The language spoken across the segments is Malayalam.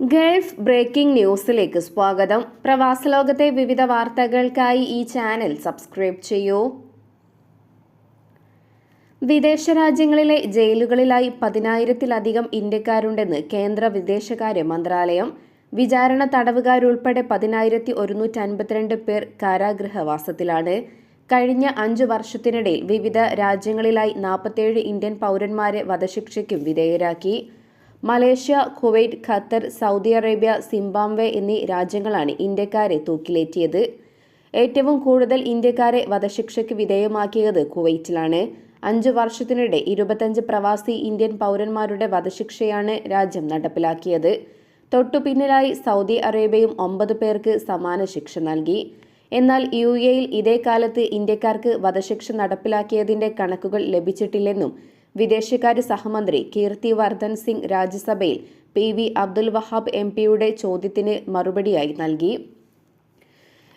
ഗൾഫ് ബ്രേക്കിംഗ് ന്യൂസിലേക്ക് സ്വാഗതം. പ്രവാസ ലോകത്തെ വിവിധ വാർത്തകൾക്കായി ഈ ചാനൽ സബ്സ്ക്രൈബ് ചെയ്യൂ. വിദേശ രാജ്യങ്ങളിലെ ജയിലുകളിലായി പതിനായിരത്തിലധികം ഇന്ത്യക്കാരുണ്ടെന്ന് കേന്ദ്ര വിദേശകാര്യ മന്ത്രാലയം. വിചാരണ തടവുകാരുൾപ്പെടെ പതിനായിരത്തി ഒരുന്നൂറ്റി അൻപത്തിരണ്ട് പേർ കാരാഗൃഹവാസത്തിലാണ്. കഴിഞ്ഞ അഞ്ചു വർഷത്തിനിടയിൽ വിവിധ രാജ്യങ്ങളിലായി നാൽപ്പത്തേഴ് ഇന്ത്യൻ പൗരന്മാരെ വധശിക്ഷയ്ക്കും വിധേയരാക്കി. Malaysia Kuwait Qatar Saudi Arabia Zimbabwe എന്നീ രാജ്യങ്ങളാണ് ഇന്ത്യക്കാരെ തൂക്കിലേറ്റിയത്. ഏറ്റവും കൂടുതൽ ഇന്ത്യക്കാരെ വധശിക്ഷയ്ക്ക് വിധേയമാക്കിയത് കുവൈറ്റിലാണ്. അഞ്ച് വർഷത്തിനിടെ ഇരുപത്തഞ്ച് പ്രവാസി ഇന്ത്യൻ പൗരന്മാരുടെ വധശിക്ഷയാണ് രാജ്യം നടപ്പിലാക്കിയത്. തൊട്ടുപിന്നിലായി സൗദി അറേബ്യയും ഒമ്പത് പേർക്ക് സമാന ശിക്ഷ നൽകി. എന്നാൽ യു എയിൽ ഇതേ കാലത്ത് ഇന്ത്യക്കാർക്ക് വധശിക്ഷ നടപ്പിലാക്കിയതിന്റെ കണക്കുകൾ ലഭിച്ചിട്ടില്ലെന്നും വിദേശകാര്യ സഹമന്ത്രി കീർത്തി വർദ്ധൻ സിംഗ് രാജ്യസഭയിൽ P V Abdul Wahab M പിയുടെ ചോദ്യത്തിന് മറുപടിയായി നൽകി.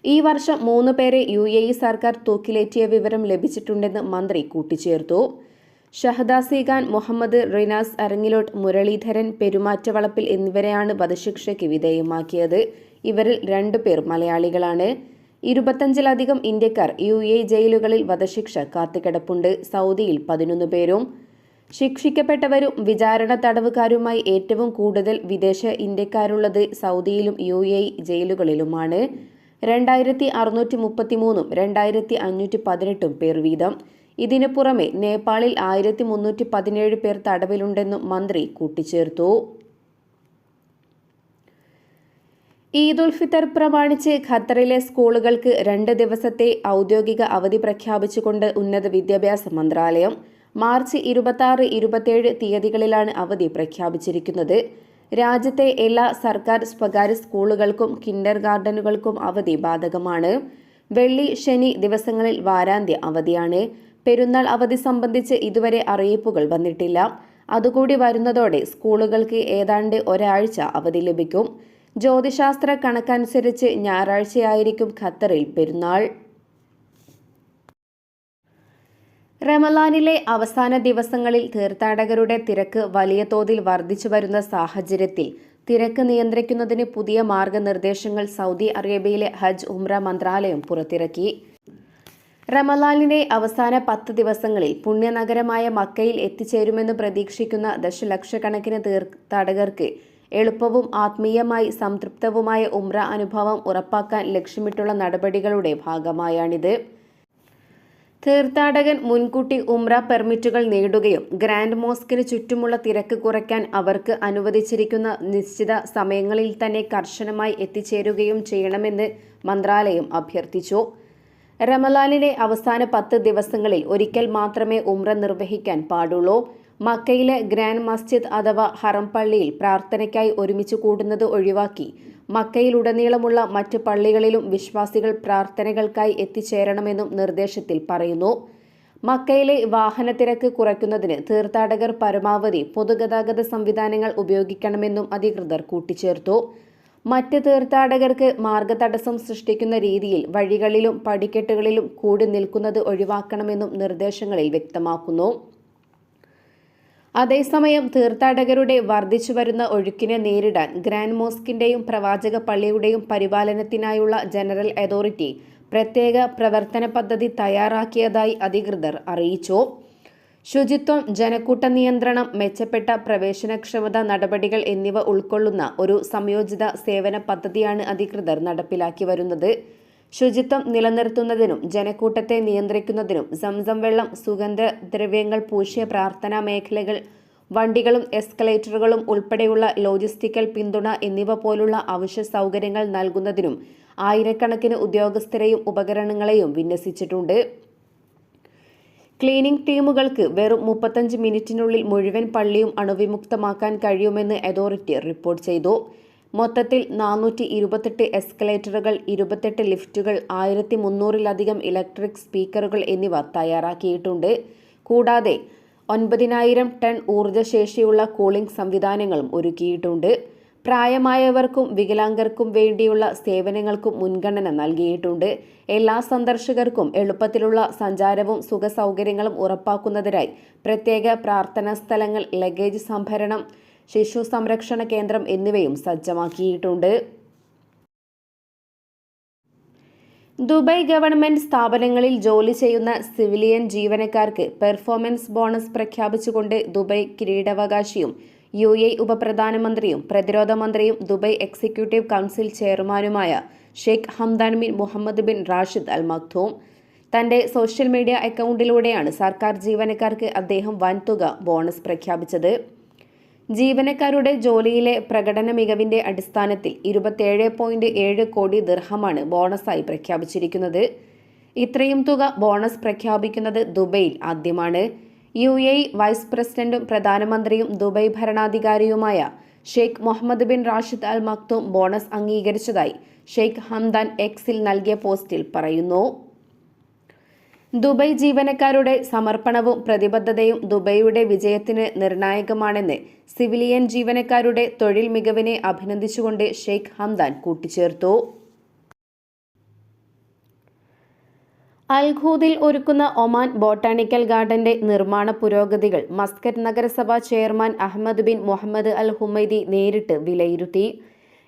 ഈ വർഷം മൂന്ന് പേരെ യു എ ഇ സർക്കാർ തൂക്കിലേറ്റിയ വിവരം ലഭിച്ചിട്ടുണ്ടെന്ന് മന്ത്രി കൂട്ടിച്ചേർത്തു. ഷഹദാസി ഖാൻ മുഹമ്മദ് റിനാസ് അരങ്ങിലോട്ട് മുരളീധരൻ പെരുമാറ്റവളപ്പിൽ എന്നിവരെയാണ് വധശിക്ഷയ്ക്ക് വിധേയമാക്കിയത്. ഇവരിൽ രണ്ടുപേർ മലയാളികളാണ്. ഇരുപത്തഞ്ചിലധികം ഇന്ത്യക്കാർ യു എ ജയിലുകളിൽ വധശിക്ഷ കാത്തുകിടപ്പുണ്ട്. സൗദിയിൽ പതിനൊന്ന് പേരും ശിക്ഷിക്കപ്പെട്ടവരും വിചാരണ തടവുകാരുമായി ഏറ്റവും കൂടുതൽ വിദേശ ഇന്ത്യക്കാരുള്ളത് സൗദിയിലും യു എ ജയിലുകളിലുമാണ്. രണ്ടായിരത്തി അറുന്നൂറ്റി മുപ്പത്തിമൂന്നും രണ്ടായിരത്തി അഞ്ഞൂറ്റി പതിനെട്ടും പേർ വീതം. ഇതിനു പുറമെ നേപ്പാളിൽ ആയിരത്തി മുന്നൂറ്റി പതിനേഴ് പേർ തടവിലുണ്ടെന്നും മന്ത്രി കൂട്ടിച്ചേർത്തു. ഈദ് ഉൽ ഫിത്തർ പ്രമാണിച്ച് ഖത്തറിലെ സ്കൂളുകൾക്ക് രണ്ട് ദിവസത്തെ ഔദ്യോഗിക അവധി പ്രഖ്യാപിച്ചുകൊണ്ട് ഉന്നത വിദ്യാഭ്യാസ മന്ത്രാലയം മാർച്ച് ഇരുപത്തി ഇരുപത്തിയേഴ് തീയതികളിലാണ് അവധി പ്രഖ്യാപിച്ചിരിക്കുന്നത്. രാജ്യത്തെ എല്ലാ സർക്കാർ സ്വകാര്യ സ്കൂളുകൾക്കും കിൻഡർ ഗാർഡനുകൾക്കും അവധി ബാധകമാണ്. വെള്ളി ശനി ദിവസങ്ങളിൽ വാരാന്ത്യ അവധിയാണ്. പെരുന്നാൾ അവധി സംബന്ധിച്ച് ഇതുവരെ അറിയിപ്പുകൾ വന്നിട്ടില്ല. അതുകൂടി വരുന്നതോടെ സ്കൂളുകൾക്ക് ഏതാണ്ട് ഒരാഴ്ച അവധി ലഭിക്കും. ജ്യോതിശാസ്ത്ര കണക്കനുസരിച്ച് ഞായറാഴ്ചയായിരിക്കും ഖത്തറിൽ പെരുന്നാൾ. റമലാനിലെ അവസാന ദിവസങ്ങളിൽ തീർത്ഥാടകരുടെ തിരക്ക് വലിയ തോതിൽ വർദ്ധിച്ചു വരുന്ന സാഹചര്യത്തിൽ തിരക്ക് നിയന്ത്രിക്കുന്നതിന് പുതിയ മാർഗനിർദ്ദേശങ്ങൾ സൗദി അറേബ്യയിലെ ഹജ്ജ് ഉംറ മന്ത്രാലയം പുറത്തിറക്കി. റമലാനിലെ അവസാന പത്ത് ദിവസങ്ങളിൽ പുണ്യനഗരമായ മക്കയിൽ എത്തിച്ചേരുമെന്ന് പ്രതീക്ഷിക്കുന്ന ദശലക്ഷക്കണക്കിന് തീർത്ഥാടകർക്ക് എളുപ്പവും ആത്മീയമായി സംതൃപ്തവുമായ ഉംറ അനുഭവം ഉറപ്പാക്കാൻ ലക്ഷ്യമിട്ടുള്ള നടപടികളുടെ ഭാഗമായാണിത്. തീർത്ഥാടകൻ മുൻകൂട്ടി ഉംറ പെർമിറ്റുകൾ നേടുകയും ഗ്രാൻഡ് മോസ്കിന് ചുറ്റുമുള്ള തിരക്ക് കുറയ്ക്കാൻ അവർക്ക് അനുവദിച്ചിരിക്കുന്ന നിശ്ചിത സമയങ്ങളിൽ തന്നെ കർശനമായി എത്തിച്ചേരുകയും ചെയ്യണമെന്ന് മന്ത്രാലയം അഭ്യർത്ഥിച്ചു. റമലാനിലെ അവസാന പത്ത് ദിവസങ്ങളിൽ ഒരിക്കൽ മാത്രമേ ഉംറ നിർവഹിക്കാൻ പാടുള്ളൂ. മക്കയിലെ ഗ്രാൻഡ് മസ്ജിദ് അഥവാ ഹറം പള്ളിയിൽ പ്രാർത്ഥനയ്ക്കായി ഒരുമിച്ച് കൂടുന്നത് ഒഴിവാക്കി മക്കയിലുടനീളമുള്ള മറ്റ് പള്ളികളിലും വിശ്വാസികൾ പ്രാർത്ഥനകൾക്കായി എത്തിച്ചേരണമെന്നും നിർദ്ദേശത്തിൽ പറയുന്നു. മക്കയിലെ വാഹനത്തിരക്ക് കുറയ്ക്കുന്നതിന് തീർത്ഥാടകർ പരമാവധി പൊതുഗതാഗത സംവിധാനങ്ങൾ ഉപയോഗിക്കണമെന്നും അധികൃതർ കൂട്ടിച്ചേർത്തു. മറ്റ് തീർത്ഥാടകർക്ക് മാർഗതടസ്സം സൃഷ്ടിക്കുന്ന രീതിയിൽ വഴികളിലും പടിക്കെട്ടുകളിലും കൂടി നിൽക്കുന്നത് ഒഴിവാക്കണമെന്നും നിർദ്ദേശങ്ങളിൽ വ്യക്തമാക്കുന്നു. അതേസമയം തീർത്ഥാടകരുടെ വർദ്ധിച്ചു വരുന്ന ഒഴുക്കിനെ നേരിടാൻ ഗ്രാൻഡ് മോസ്കിന്റെയും പ്രവാചക പള്ളിയുടെയും പരിപാലനത്തിനായുള്ള ജനറൽ അതോറിറ്റി പ്രത്യേക പ്രവർത്തന പദ്ധതി തയ്യാറാക്കിയതായി അധികൃതർ അറിയിച്ചു. ശുചിത്വം ജനക്കൂട്ട നിയന്ത്രണം മെച്ചപ്പെട്ട പ്രവേശനക്ഷമത നടപടികൾ എന്നിവ ഉൾക്കൊള്ളുന്ന ഒരു സംയോജിത സേവന പദ്ധതിയാണ് അധികൃതർ നടപ്പിലാക്കി വരുന്നത്. ശുചിത്വം നിലനിർത്തുന്നതിനും ജനക്കൂട്ടത്തെ നിയന്ത്രിക്കുന്നതിനും സംസം വെള്ളം സുഗന്ധദ്രവ്യങ്ങൾ പൂശിയ പ്രാർത്ഥനാ മേഖലകൾ വണ്ടികളും എസ്കലേറ്ററുകളും ഉൾപ്പെടെയുള്ള ലോജിസ്റ്റിക്കൽ പിന്തുണ എന്നിവ പോലുള്ള അവശ്യ സൗകര്യങ്ങൾ നൽകുന്നതിനും ആയിരക്കണക്കിന് ഉദ്യോഗസ്ഥരെയും ഉപകരണങ്ങളെയും വിന്യസിച്ചിട്ടുണ്ട്. ക്ലീനിംഗ് ടീമുകൾക്ക് വെറും മുപ്പത്തഞ്ച് മിനിറ്റിനുള്ളിൽ മുഴുവൻ പള്ളിയും അണുവിമുക്തമാക്കാൻ കഴിയുമെന്ന് അതോറിറ്റി റിപ്പോർട്ട് ചെയ്തു. മൊത്തത്തിൽ നാനൂറ്റി ഇരുപത്തെട്ട് എസ്കലേറ്ററുകൾ ഇരുപത്തെട്ട് ലിഫ്റ്റുകൾ ആയിരത്തി മുന്നൂറിലധികം ഇലക്ട്രിക് സ്പീക്കറുകൾ എന്നിവ തയ്യാറാക്കിയിട്ടുണ്ട്. കൂടാതെ ഒൻപതിനായിരം ടൺ ഊർജശേഷിയുള്ള കൂളിംഗ് സംവിധാനങ്ങളും ഒരുക്കിയിട്ടുണ്ട്. പ്രായമായവർക്കും വികലാംഗർക്കും വേണ്ടിയുള്ള സേവനങ്ങൾക്കും മുൻഗണന നൽകിയിട്ടുണ്ട്. എല്ലാ സന്ദർശകർക്കും എളുപ്പത്തിലുള്ള സഞ്ചാരവും സുഖസൗകര്യങ്ങളും ഉറപ്പാക്കുന്നതിനായി പ്രത്യേക പ്രാർത്ഥനാ സ്ഥലങ്ങൾ ലഗേജ് സംഭരണം ശിശു സംരക്ഷണ കേന്ദ്രം എന്നിവയും സജ്ജമാക്കിയിട്ടുണ്ട്. ദുബായ് ഗവൺമെന്റ് സ്ഥാപനങ്ങളിൽ ജോലി ചെയ്യുന്ന സിവിലിയൻ ജീവനക്കാർക്ക് പെർഫോമൻസ് ബോണസ് പ്രഖ്യാപിച്ചുകൊണ്ട് ദുബായ് കിരീടാവകാശിയും യു എ ഉപപ്രധാനമന്ത്രിയും പ്രതിരോധ മന്ത്രിയും ദുബായ് എക്സിക്യൂട്ടീവ് കൗൺസിൽ ചെയർമാനുമായ Sheikh Hamdan bin Mohammed bin Rashid Al Maktoum തന്റെ സോഷ്യൽ മീഡിയ അക്കൗണ്ടിലൂടെയാണ് സർക്കാർ ജീവനക്കാർക്ക് അദ്ദേഹം വൻതുക ബോണസ് പ്രഖ്യാപിച്ചത്. ജീവനക്കാരുടെ ജോലിയിലെ പ്രകടന മികവിന്റെ അടിസ്ഥാനത്തിൽ ഇരുപത്തിയേഴ് പോയിന്റ് ഏഴ് കോടി ദിർഹമാണ് ബോണസായി പ്രഖ്യാപിച്ചിരിക്കുന്നത്. ഇത്രയും തുക ബോണസ് പ്രഖ്യാപിക്കുന്നത് ദുബൈയിൽ ആദ്യമാണ്. യു എ വൈസ് പ്രസിഡന്റും പ്രധാനമന്ത്രിയും Dubai ഭരണാധികാരിയുമായ Sheikh Mohammed bin Rashid Al Maktoum bonus അംഗീകരിച്ചതായി ഷെയ്ഖ് ഹംദാൻ എക്സിൽ നൽകിയ പോസ്റ്റിൽ പറയുന്നു. ദുബൈ ജീവനക്കാരുടെ സമർപ്പണവും പ്രതിബദ്ധതയും ദുബൈയുടെ വിജയത്തിന് നിർണായകമാണെന്ന് സിവിലിയൻ ജീവനക്കാരുടെ തൊഴിൽ മികവിനെ അഭിനന്ദിച്ചുകൊണ്ട് ഷെയ്ഖ് ഹംദാൻ കൂട്ടിച്ചേർത്തു. അൽഖൂദിൽ ഒരുക്കുന്ന ഒമാൻ ബോട്ടാണിക്കൽ ഗാർഡന്റെ നിർമ്മാണ പുരോഗതികൾ മസ്കറ്റ് നഗരസഭാ chairman Ahmed bin Mohammed Al Humaidi നേരിട്ട് വിലയിരുത്തി.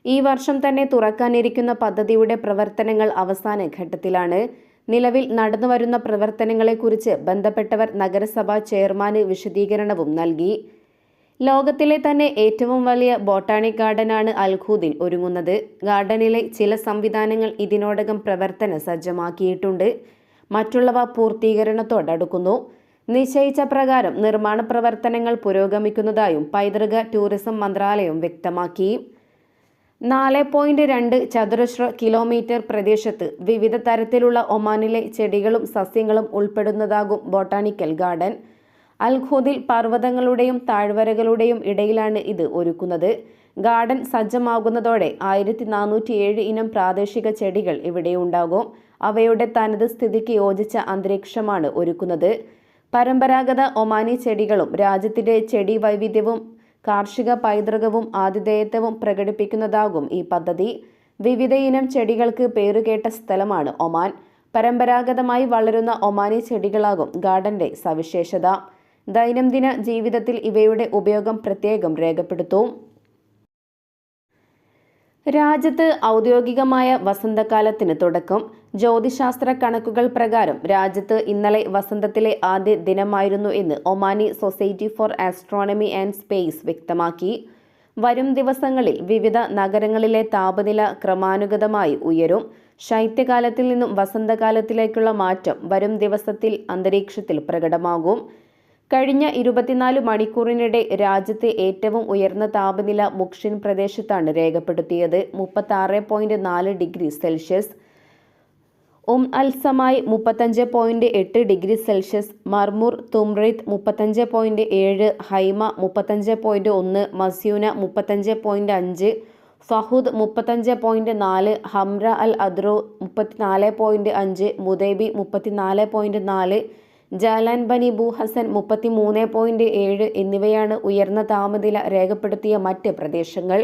ഈ വർഷം തന്നെ തുറക്കാനിരിക്കുന്ന പദ്ധതിയുടെ പ്രവർത്തനങ്ങൾ അവസാന ഘട്ടത്തിലാണ്. നിലവിൽ നടന്നുവരുന്ന പ്രവർത്തനങ്ങളെക്കുറിച്ച് ബന്ധപ്പെട്ടവർ നഗരസഭാ ചെയർമാന് വിശദീകരണവും നൽകി. ലോകത്തിലെ തന്നെ ഏറ്റവും വലിയ ബോട്ടാണിക് ഗാർഡനാണ് അൽഖൂദിൽ ഒരുങ്ങുന്നത്. ഗാർഡനിലെ ചില സംവിധാനങ്ങൾ ഇതിനോടകം പ്രവർത്തന സജ്ജമാക്കിയിട്ടുണ്ട്. മറ്റുള്ളവ പൂർത്തീകരണത്തോടടുക്കുന്നു. നിശ്ചയിച്ച പ്രകാരം നിർമ്മാണ പ്രവർത്തനങ്ങൾ പുരോഗമിക്കുന്നതായും പൈതൃക ടൂറിസം മന്ത്രാലയം വ്യക്തമാക്കി. നാല് പോയിന്റ് രണ്ട് ചതുരശ്ര കിലോമീറ്റർ പ്രദേശത്ത് വിവിധ തരത്തിലുള്ള ഒമാനിലെ ചെടികളും സസ്യങ്ങളും ഉൾപ്പെടുന്നതാകും ബോട്ടാണിക്കൽ ഗാർഡൻ. അൽഖോദിൽ പർവതങ്ങളുടെയും താഴ്വരകളുടെയും ഇടയിലാണ് ഇത് ഒരുക്കുന്നത്. ഗാർഡൻ സജ്ജമാകുന്നതോടെ ആയിരത്തി നാനൂറ്റി ഏഴ് ഇനം പ്രാദേശിക ചെടികൾ ഇവിടെ ഉണ്ടാകും. അവയുടെ തനത് സ്ഥിതിക്ക് യോജിച്ച അന്തരീക്ഷമാണ് ഒരുക്കുന്നത്. പരമ്പരാഗത ഒമാനി ചെടികളും രാജ്യത്തിന്റെ ചെടി വൈവിധ്യവും കാർഷിക പൈതൃകവും ആതിഥേയത്വവും പ്രകടിപ്പിക്കുന്നതാകും ഈ പദ്ധതി. വിവിധയിനം ചെടികൾക്ക് പേരുകേട്ട സ്ഥലമാണ് ഒമാൻ. പരമ്പരാഗതമായി വളരുന്ന ഒമാനി ചെടികളാകും ഗാർഡന്റെ സവിശേഷത. ദൈനംദിന ജീവിതത്തിൽ ഇവയുടെ ഉപയോഗം പ്രത്യേകം രേഖപ്പെടുത്തും. രാജ്യത്ത് ഔദ്യോഗികമായ വസന്തകാലത്തിന് തുടക്കം. ജ്യോതിശാസ്ത്ര കണക്കുകൾ പ്രകാരം രാജ്യത്ത് ഇന്നലെ വസന്തത്തിലെ ആദ്യ ദിനമായിരുന്നു എന്ന് Omani society for astronomy and space വ്യക്തമാക്കി. വരും ദിവസങ്ങളിൽ വിവിധ നഗരങ്ങളിലെ താപനില ക്രമാനുഗതമായി ഉയരും. ശൈത്യകാലത്തിൽ നിന്നും വസന്തകാലത്തിലേക്കുള്ള മാറ്റം വരും ദിവസത്തിൽ അന്തരീക്ഷത്തിൽ പ്രകടമാകും. കഴിഞ്ഞ ഇരുപത്തിനാല് മണിക്കൂറിനിടെ രാജ്യത്തെ ഏറ്റവും ഉയർന്ന താപനില മുക്ഷിൻ പ്രദേശത്താണ് രേഖപ്പെടുത്തിയത്. മുപ്പത്തി ഡിഗ്രി സെൽഷ്യസ്. ഉം അൽസമായി മുപ്പത്തഞ്ച് പോയിന്റ് എട്ട് ഡിഗ്രി സെൽഷ്യസ് മർമുർ തുമ്രിത് മുപ്പത്തഞ്ച് പോയിന്റ് ഏഴ് ഹൈമ മുപ്പത്തഞ്ച് പോയിന്റ് ഒന്ന് മസ്യൂന മുപ്പത്തഞ്ച് പോയിന്റ് അഞ്ച് ഫഹുദ് മുപ്പത്തഞ്ച് പോയിന്റ് നാല് ഹംറ അൽ അദ്രോ മുപ്പത്തിനാല് പോയിന്റ് അഞ്ച് മുദൈബി മുപ്പത്തിനാല് പോയിന്റ് നാല് ജാലാൻ ബനി ബു ഹസൻ മുപ്പത്തി മൂന്ന് പോയിന്റ് ഏഴ് എന്നിവയാണ് ഉയർന്ന താപനില രേഖപ്പെടുത്തിയ മറ്റ് പ്രദേശങ്ങൾ.